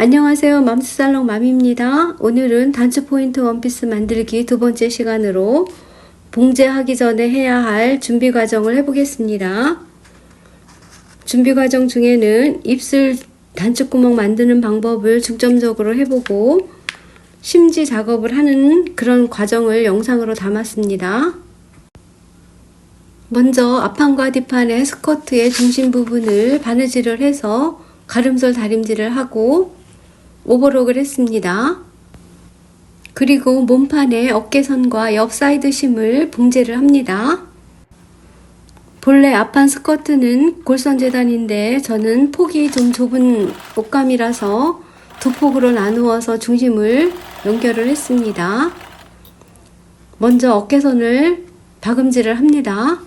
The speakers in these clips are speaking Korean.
안녕하세요. 맘스살롱 맘입니다. 오늘은 단추 포인트 원피스 만들기 두 번째 시간으로 봉제하기 전에 해야 할 준비 과정을 해보겠습니다. 준비 과정 중에는 입술 단추구멍 만드는 방법을 중점적으로 해보고 심지 작업을 하는 그런 과정을 영상으로 담았습니다. 먼저 앞판과 뒷판의 스커트의 중심 부분을 바느질을 해서 가름솔 다림질을 하고 오버록을 했습니다. 그리고 몸판에 어깨선과 옆 사이드 심을 봉제를 합니다. 본래 앞판 스커트는 골선 재단인데 저는 폭이 좀 좁은 옷감이라서 두 폭으로 나누어서 중심을 연결을 했습니다. 먼저 어깨선을 박음질을 합니다.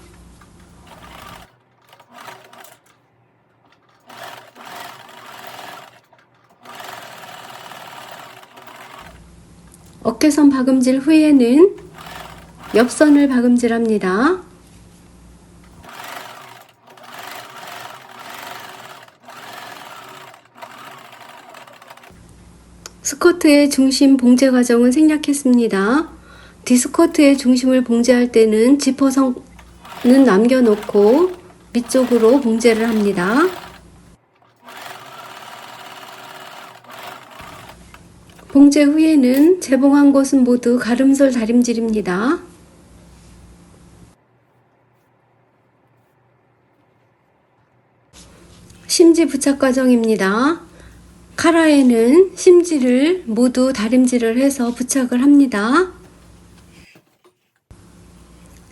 어깨선 박음질 후에는 옆선을 박음질합니다. 스커트의 중심 봉제 과정은 생략했습니다. 디스커트의 중심을 봉제할 때는 지퍼선은 남겨놓고 밑쪽으로 봉제를 합니다. 봉제 후에는 재봉한 곳은 모두 가름솔 다림질입니다. 심지 부착 과정입니다. 카라에는 심지를 모두 다림질을 해서 부착을 합니다.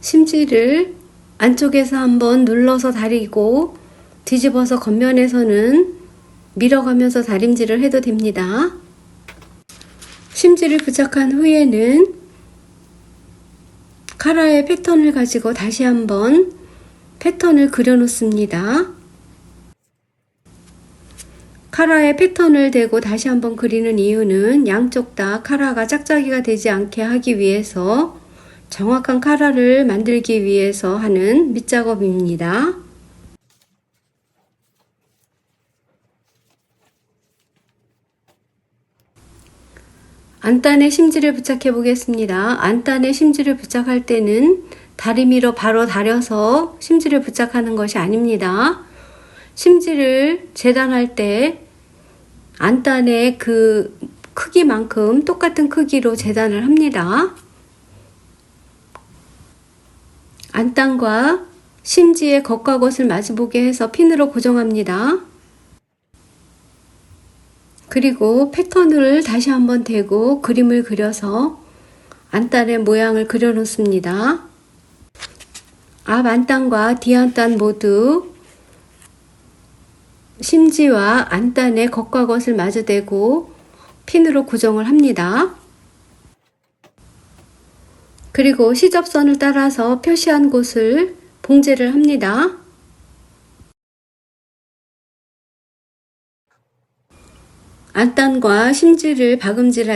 심지를 안쪽에서 한번 눌러서 다리고 뒤집어서 겉면에서는 밀어가면서 다림질을 해도 됩니다. 심지를 부착한 후에는 카라의 패턴을 가지고 다시 한번 패턴을 그려 놓습니다. 카라에 패턴을 대고 다시 한번 그리는 이유는 양쪽 다 카라가 짝짝이가 되지 않게 하기 위해서 정확한 카라를 만들기 위해서 하는 밑작업입니다. 안단에 심지를 부착해 보겠습니다. 안단에 심지를 부착할 때는 다리미로 바로 다려서 심지를 부착하는 것이 아닙니다. 심지를 재단할 때 안단의 그 크기만큼 똑같은 크기로 재단을 합니다. 안단과 심지의 겉과 겉을 마주보게 해서 핀으로 고정합니다. 그리고 패턴을 다시 한번 대고 그림을 그려서 안단의 모양을 그려 놓습니다. 앞 안단과 뒤 안단 모두 심지와 안단의 겉과 겉을 마주대고 핀으로 고정을 합니다. 그리고 시접선을 따라서 표시한 곳을 봉제를 합니다. 안단과 심지를 박음질,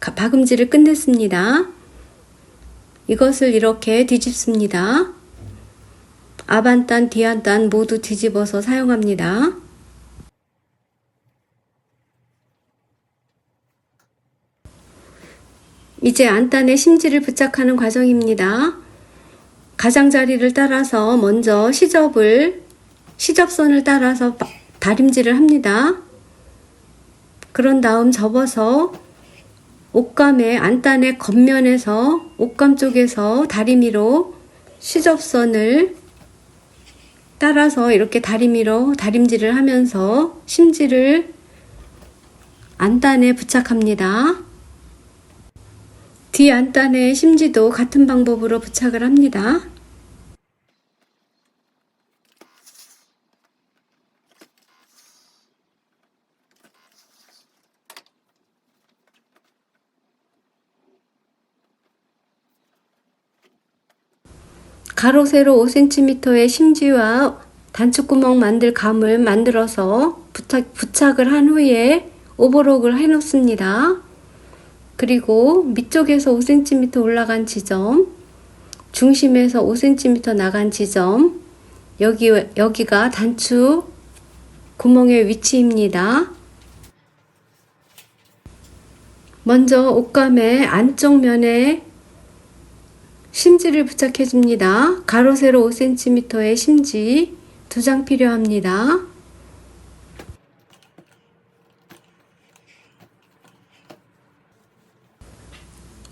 박음질을 끝냈습니다. 이것을 이렇게 뒤집습니다. 앞안단, 뒤안단 모두 뒤집어서 사용합니다. 이제 안단에 심지를 부착하는 과정입니다. 가장자리를 따라서 먼저 시접을, 시접선을 따라서 다림질을 합니다. 그런 다음 접어서 옷감의 안단의 겉면에서 옷감 쪽에서 다리미로 시접선을 따라서 이렇게 다리미로 다림질을 하면서 심지를 안단에 부착합니다. 뒤 안단의 심지도 같은 방법으로 부착을 합니다. 가로 세로 5cm의 심지와 단추구멍 만들 감을 만들어서 부착, 부착을 한 후에 오버록을 해 놓습니다. 그리고 밑쪽에서 5cm 올라간 지점, 중심에서 5cm 나간 지점, 여기, 여기가 단추 구멍의 위치입니다. 먼저 옷감의 안쪽 면에 심지를 부착해 줍니다. 가로 세로 5cm의 심지 두 장 필요합니다.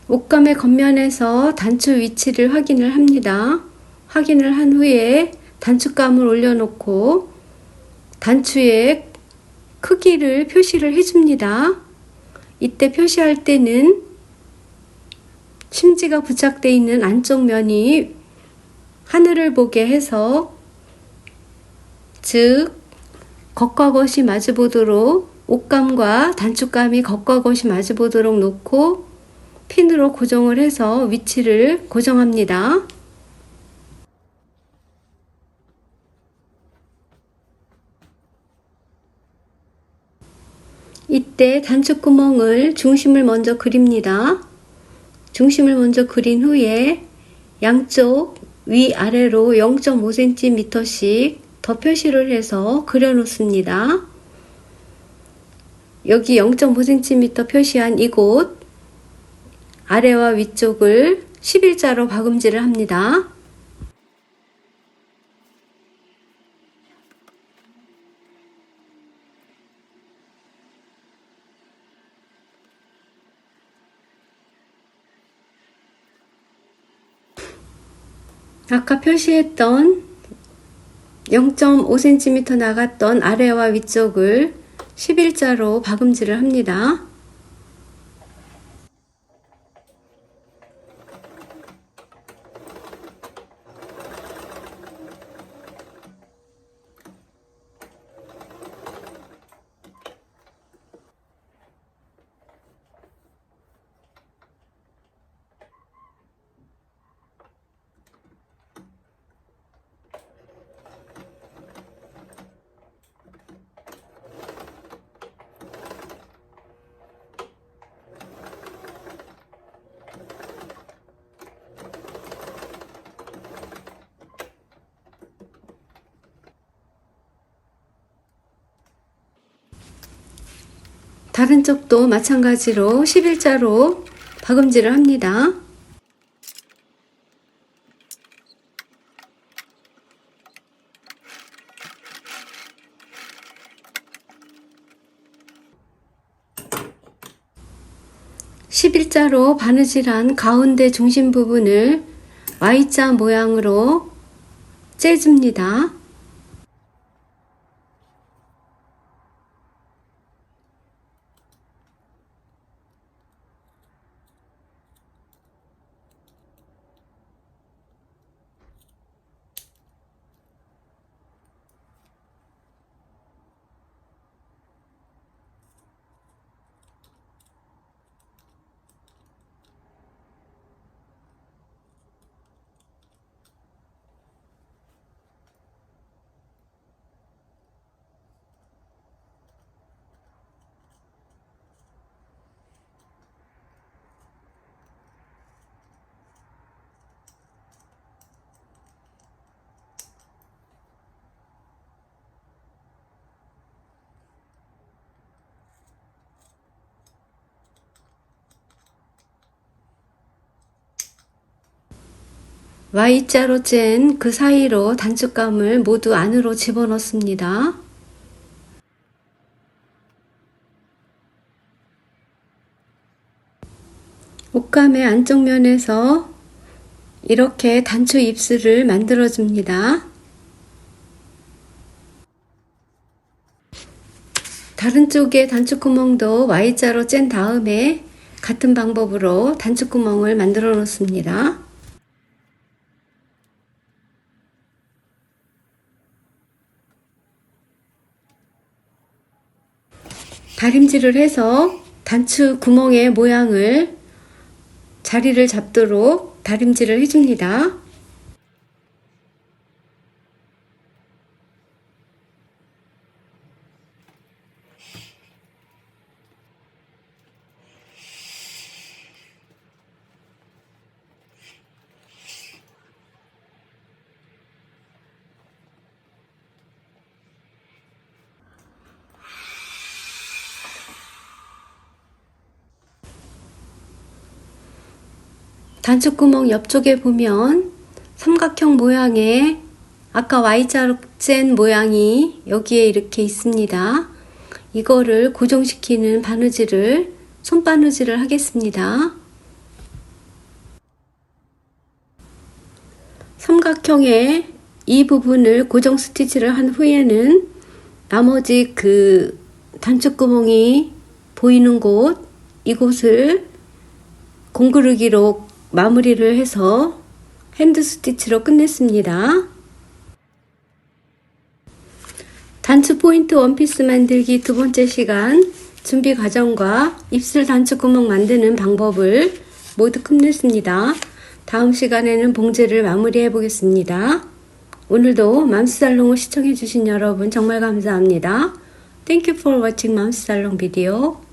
옷감의 겉면에서 단추 위치를 확인을 합니다. 확인을 한 후에 단추감을 올려놓고 단추의 크기를 표시를 해줍니다. 이때 표시할 때는 심지가 부착되어 있는 안쪽 면이 하늘을 보게 해서 즉 겉과 겉이 마주보도록 옷감과 단추감이 겉과 겉이 마주보도록 놓고 핀으로 고정을 해서 위치를 고정합니다. 이때 단추구멍을 중심을 먼저 그립니다. 중심을 먼저 그린 후에 양쪽 위아래로 0.5cm씩 더 표시를 해서 그려 놓습니다. 여기 0.5cm 표시한 이곳 아래와 위쪽을 11자로 박음질을 합니다. 아까 표시했던 0.5cm 나갔던 아래와 위쪽을 11자로 박음질을 합니다. 다른 쪽도 마찬가지로 11자로 박음질을 합니다. (11자로) 바느질한 가운데 중심 부분을 Y자 모양으로 째줍니다. Y자로 짠그 사이로 단축감을 모두 안으로 집어넣습니다. 옷감의 안쪽 면에서 이렇게 단추 입술을 만들어 줍니다. 다른 쪽의 단추 구멍도 Y자로 짠 다음에 같은 방법으로 단추 구멍을 만들어 놓습니다. 다림질을 해서 단추 구멍의 모양을 자리를 잡도록 다림질을 해줍니다. 단추구멍 옆쪽에 보면 삼각형 모양의 아까 Y자로 짠 모양이 여기에 이렇게 있습니다. 이거를 고정시키는 바느질을 손바느질을 하겠습니다. 삼각형의 이 부분을 고정 스티치를 한 후에는 나머지 그 단추구멍이 보이는 곳 이곳을 공구르기로 마무리를 해서 핸드 스티치로 끝냈습니다. 단추 포인트 원피스 만들기 두 번째 시간 준비 과정과 입술 단추 구멍 만드는 방법을 모두 끝냈습니다. 다음 시간에는 봉제를 마무리해 보겠습니다. 오늘도 맘스살롱을 시청해 주신 여러분 정말 감사합니다. Thank you for watching 맘스살롱 비디오.